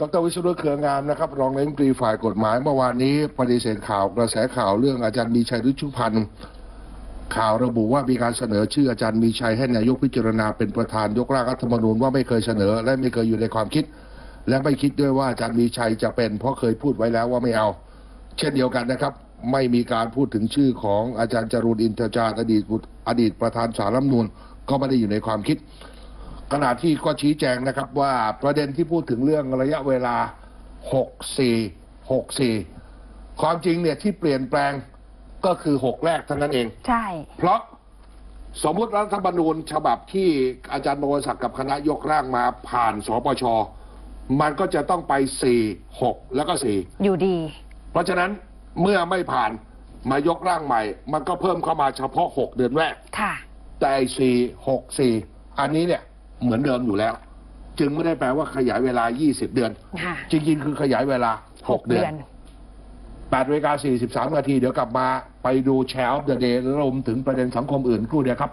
ดรวิศนุเครืองามนะครับรองนายกรัฐมนตรีฝ่ายกฎหมายเมื่อวานนี้ปฏิเสธข่าวกระแสข่าวเรื่องอาจารย์มีชัยฤชุพันธ์ข่าวระบุว่ามีการเสนอชื่ออาจารย์มีชัยให้นายกพิจารณาเป็นประธานยกร่างรัฐธรรมนูญว่าไม่เคยเสนอ และไม่เคยอยู่ในความคิด และไม่คิดด้วยว่าอาจารย์มีชัยจะเป็น เพราะเคยพูดไว้แล้วว่าไม่เอา เช่นเดียวกันนะครับ ไม่มีการพูดถึงชื่อของอาจารย์จรูนอินทจารอดีตอดีตประธานสารรัฐมนูญก็ไม่ได้อยู่ในความคิด ขณะที่ก็ชี้แจงนะครับว่าประเด็นที่พูดถึงเรื่องระยะเวลา 64 64 ความจริงเนี่ยที่เปลี่ยนแปลงก็คือ 6 แรกเท่านั้นเอง ใช่ เพราะสมมติรัฐธรรมนูญฉบับที่อาจารย์บวรศักดิ์กับคณะยกร่างมาผ่านสปช มันก็จะต้องไป 4 6 แล้วก็ 4 อยู่ดี เพราะฉะนั้นเมื่อไม่ผ่านมายกร่างใหม่ มันก็เพิ่มเข้ามาเฉพาะ 6 เดือนแรก ค่ะ แต่สี่หกสี่อันนี้เนี่ย เหมือนเดิมอยู่แล้ว จึงไม่ได้แปลว่าขยายเวลา 20 เดือน ค่ะจริงๆ คือขยายเวลา 6 เดือน8นาฬิกา43 นาที เดี๋ยวกลับมาไปดูแชร์ออฟเดอะเดย์รวมถึงประเด็นสังคมอื่นครู่เดียวครับ